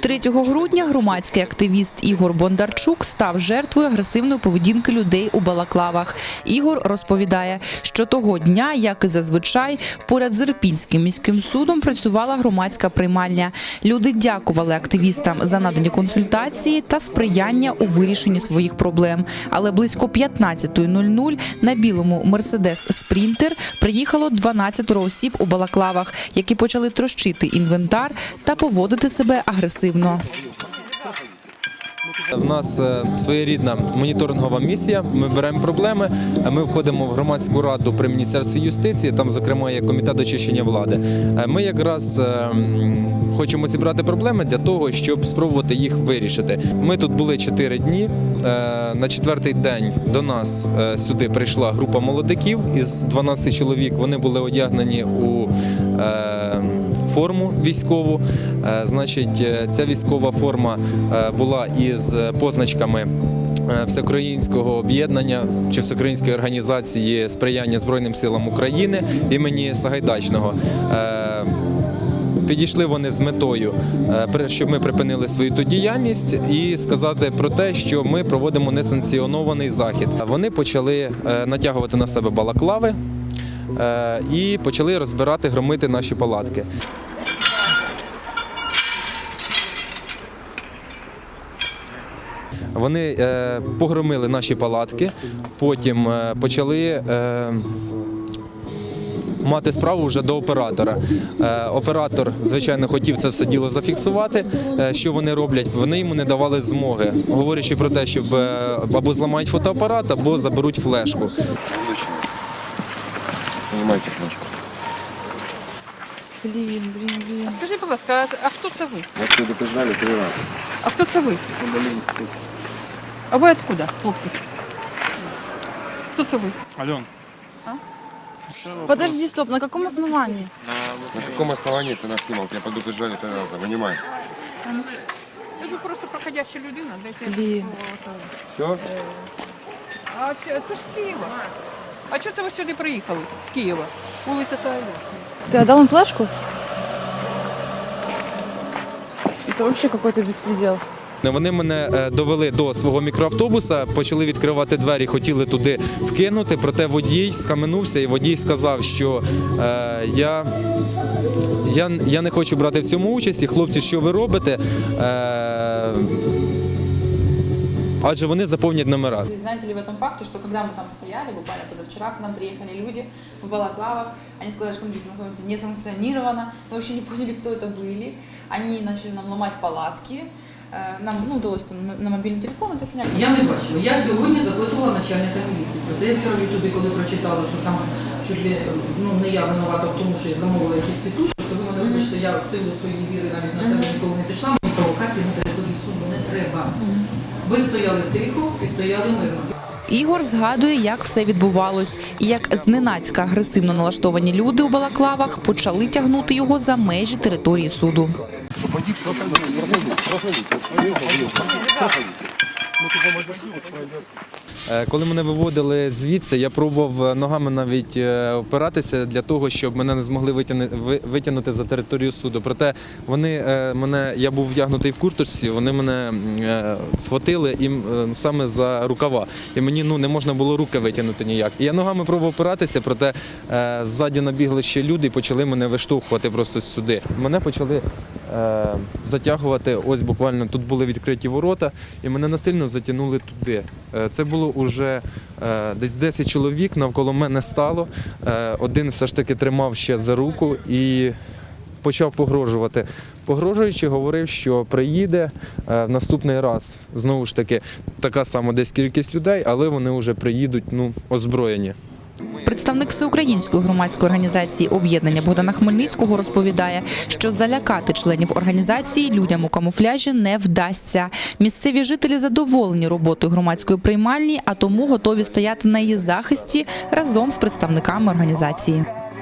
3 грудня громадський активіст Ігор Бондарчук став жертвою агресивної поведінки людей у балаклавах. Ігор розповідає, що того дня, як і зазвичай, поряд з Ірпінським міським судом працювала громадська приймальня. Люди дякували активістам за надані консультації та сприяння у вирішенні своїх проблем. Але близько 15.00 на білому Мерседес Спрінтер приїхало 12 осіб у балаклавах, які почали трощити інвентар та поводити себе агресивно. В нас е, своєрідна моніторингова місія. Ми беремо проблеми. Ми входимо в громадську раду при міністерстві юстиції. Там, зокрема, є комітет очищення влади. Е, Ми якраз е, хочемо зібрати проблеми для того, щоб спробувати їх вирішити. Ми тут були чотири дні. На четвертий день до нас сюди прийшла група молодиків із 12 чоловік. Вони були одягнені у форму військову. Е, Значить, е, ця військова форма е, була із позначками всеукраїнського об'єднання чи всеукраїнської організації сприяння Збройним силам України імені Сагайдачного. Підійшли вони з метою, щоб ми припинили свою ту діяльність і сказати про те, що ми проводимо несанкціонований захід. Вони почали натягувати на себе балаклави і почали розбирати, громити наші палатки. Вони е, погромили наші палатки, потім е, почали. Е, Мати справу вже до оператора. Е, оператор, звичайно, хотів це все діло зафіксувати. Е, що вони роблять? Вони йому не давали змоги, говорячи про те, щоб е, або зламають фотоапарат, або заберуть флешку. Знімайте флешку. Блін, блін, блін. Скажіть, будь ласка, а, а хто це ви? Вас предупреждали три раза. А хто це ви? А ви откуда, хлопці? Хто це ви? Ален, Подожди, стоп, на якому основанні? На каком основании ты нас снимал? Тебя предупреждали три раза. Вынимай. Я тут просто проходяща людина. Дайте Блін. Все? А це, це ж з Києва. А чого це ви сюди приїхали? З Києва. Вулиця Саєва. Ты отдал им флешку? Это вообще какой-то беспредел. Вони мене е, довели до свого мікроавтобуса, почали відкривати двері, хотіли туди вкинути. Проте водій схаменувся, і водій сказав, що е, я, я, я не хочу брати в цьому участь. І, Хлопці, що ви робите? Е, адже вони заповнять номера. Знаете ли в этом факте, что когда мы там стояли, буквально позавчера к нам приехали люди в балаклавах, они сказали, что мы тут находимся несанкционированно, мы вообще не поняли, кто это были. Они начали нам ломать палатки, Э, нам ну, удалось там на- мобильный телефон это снять. Я не бачила. Я сьогодні запитувала начальника міліції. Про це я вчора в Ютубі, коли прочитала, що там чуть ли ну не я винувата в тому, що я замовила якісь тітушки, то ви мене вибачте, я в силу своєї віри навіть на себе ніколи не пішла. Мені провокації на території суду не треба. Ви стояли тихо і стояли мирно. Ігор згадує, як все відбувалось, і як зненацька агресивно налаштовані люди у балаклавах почали тягнути його за межі території суду. Е, Коли мене виводили звідси, я пробував е, ногами навіть е, опиратися для того, щоб мене не змогли витягнути за територію суду. Проте вони мене, я був вдягнутий в курточці, вони мене схватили і саме за рукава. І мені ну не можна було руки витягнути ніяк. І я ногами пробував опиратися, проте ззаді набігли ще люди і почали мене виштовхувати просто сюди. Мене почали затягувати. Ось буквально тут були відкриті ворота, і мене насильно затягнули туди. Е, Це було уже е, десь 10 чоловік навколо мене стало. Е, Один все ж таки тримав ще за руку і почав погрожувати. Погрожуючи, говорив, що приїде е, в наступний раз. Знову ж таки, така сама десь кількість людей, але вони вже приїдуть ну, озброєні. Представник всеукраїнської громадської організації об'єднання Богдана Хмельницького розповідає, що залякати членів організації людям у камуфляжі не вдасться. Місцеві жителі задоволені роботою громадської приймальні, а тому готові стояти на її захисті разом з представниками організації.